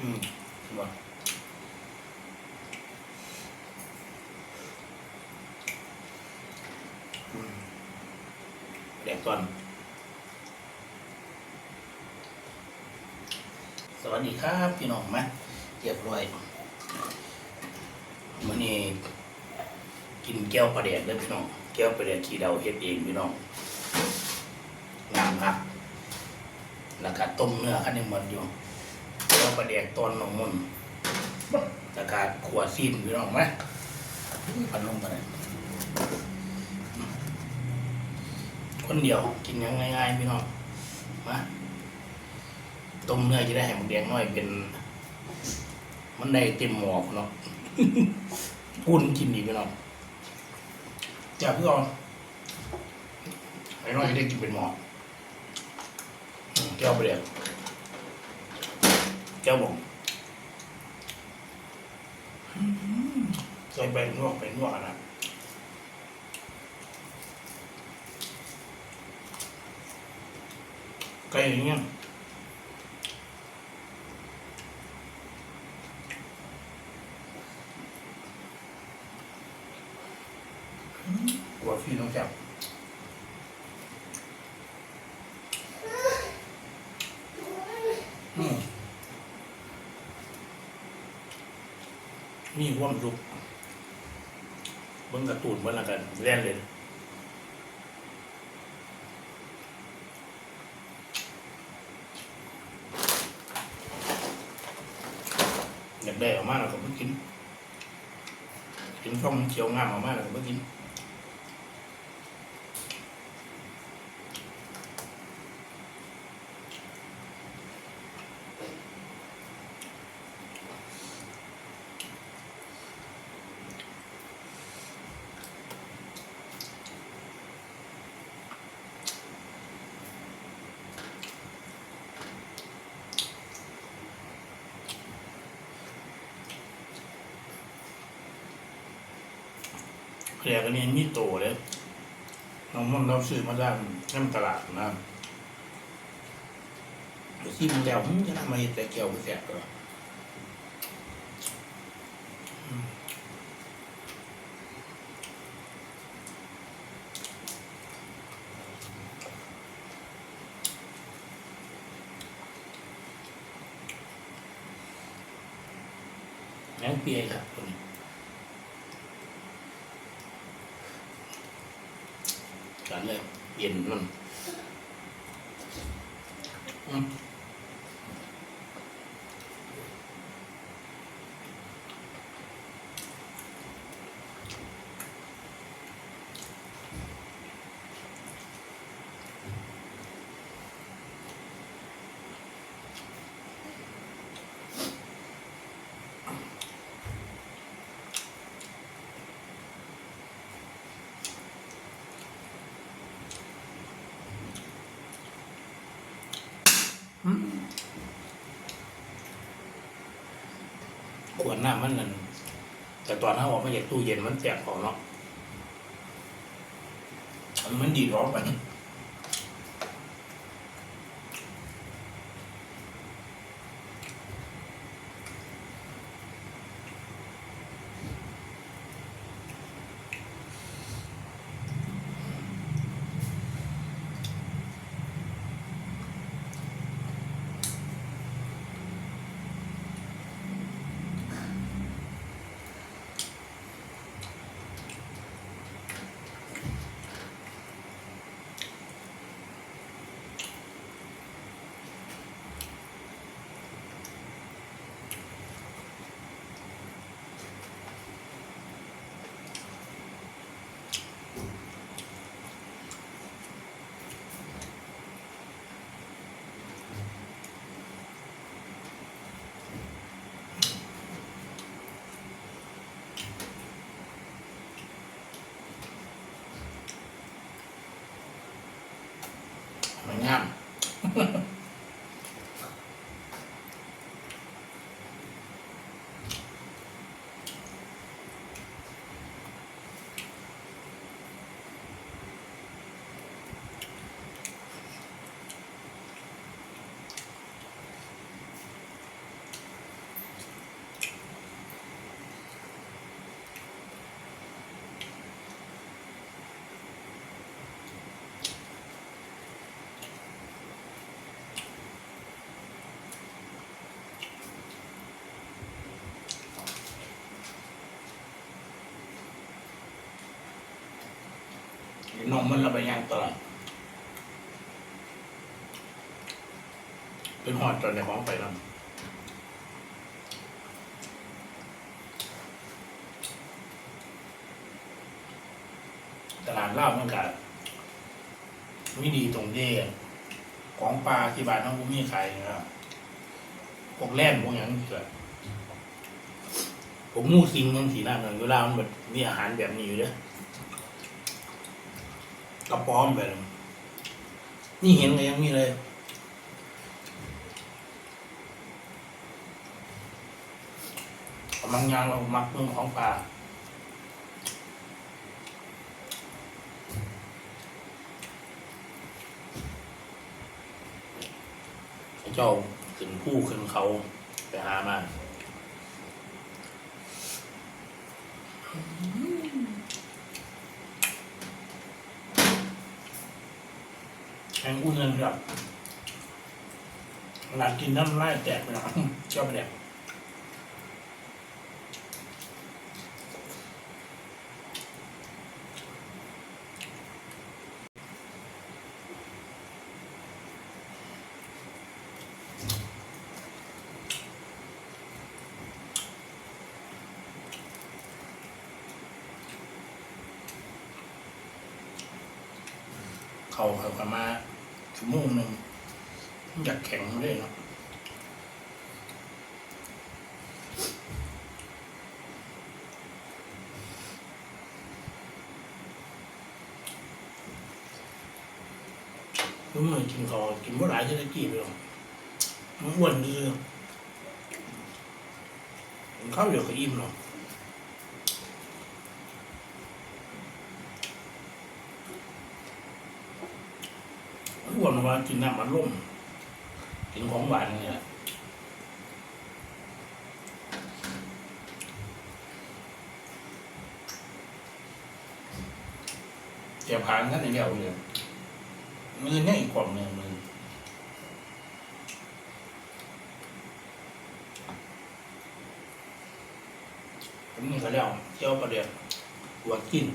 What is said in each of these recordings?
อืมาแดกก่อน สวัสดีครับพี่น้องมาเรียบร้อยมื่อนี้กินแก้วปลาแดกเลยพี่น้อง แก้วปลาแดกขี้เดาเฮ็ดเองพี่น้องงามครับแล้วก็ต้มเนื้อคันนี้หมดอยู่ แก้วปลาแดกตอนนองมุนแล้วก็ขวซีนพี่น้องไหมพันลงกันเลยคนเดียวกินยังง่ายๆพี่น้องมาต้มเนื้อจะได้แหมแดงน้อยเป็น มันได้เต็มหมอกเนาะอุ่นกินดีพี่น้องจากเพื่อนไอ้น้อยได้กินเป็นหมอกแก้วไปเรียก แก้วบงใส่ไปนวกไปนวกนะไก่อย่างเงี้ยกว่าพี่น้องแซ่บ มีความสุขเบิ่งกระตูนเบิ่งอะกันเรียนเลยอยากได้ออกมาแล้วก็เพิ่งกินกินข้าวมันเคี้ยวงามออกมาแล้วก็เพิ่งกิน เรียกอันนี้มีโตเลยน้องมันเราซื้อมาจากน้ำตลาดนะที่มันแล้วมันจะทำไมแต่เกี่ยวไปแสบก็ยังเปียครับ ตัวนี้ กันเลยเย็นมันอืม ขวดน้ำมันนั่นแต่ตอนเ้าออกมาจากตู้เย็นมันแตกของเนาะมันดีร้อนไป นมมันระบายยางตลอดเป็นหอดจนในของไปแล้วตลาดเล้ามันกัไม่ดีตรงที่ของปลาที่บ้านน้องบุมีขายนะครับพวกแล่นพวกอย่างนี้เกิดผมมูซิงยังสีหน้าเหมือนเวลามันแบบมีอาหารแบบนี้อยู่เด้อ กระป้อมแบบนั้นนี่เห็นก็ยังมีเลยกำลังยางเรามักมืองของปลาเจ้าขึ้นผู้ขึ้นเขาไปหามา ข่งอุ่นเลยครับหลังกินน้ำลายแตกไปแล้วชอบไปแดกเขาเขากมา ชั่วโมงหนึ่งมันอยากแข็งเลยเนาะรู้ไหมกินขาวกินเมื่อไหร่จะได้กี่ไปหรอกมันอ้วนดีกินข้าวเดี๋ยวก็อิ่มหรอก นว่ากินน้ำมันร่มกินของหวานเนี่ยเจ็บผ่านกันในเดียวเลยมือเนี่ยอีกกล่องหนึ่งมือผมนี่เขาเรียกเจ้าประเดี๋ยวหัวกิน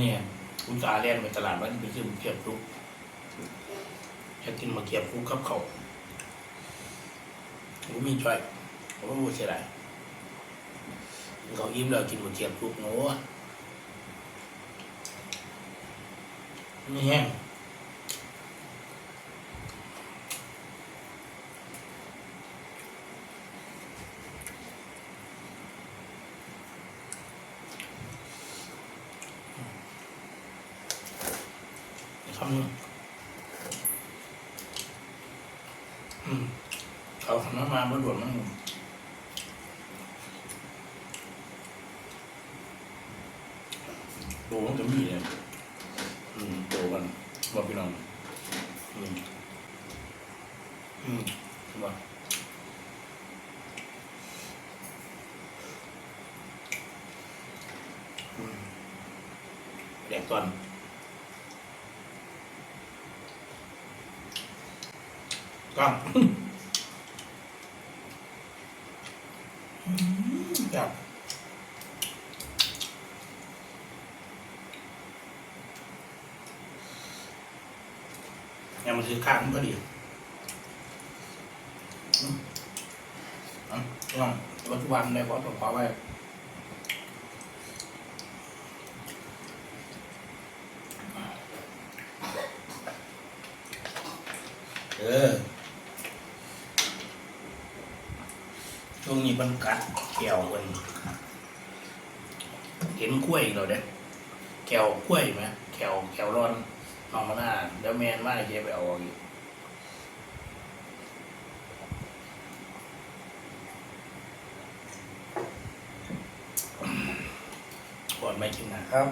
เนี่ยคุณ ตาแล่นไปตลาดว่าจะไปซื้อมเกียบลูกจะกินมาเกียบลูกกับเขาผมมีช่วยผมก็พูดเสียดายเขายิ้มแล้วกินมาเกียบลูกโง่ไม่แห้ง คำนึงอืมเขาทำน้ำมาเมื่อด่วนมันโตมันจะมีเนี่ยอืมโตมันบอกพี่น้องอืมอืมใช่ปะอืมแดกตอน ก้างครับยังมาถือข้างมันก็ดีอืมอะลองปัจจุบันในพอตัวขอไว้เออ วงนี้มันกัดแก้วมันเห็นกล้วยเราเด้แก้วกล้วยไหมแก้วแก้วร้อนนองมาหน้าเดี๋ยวแมนมาเจ๊ไปเอาอกอีกก่อนไม่กินนะครับ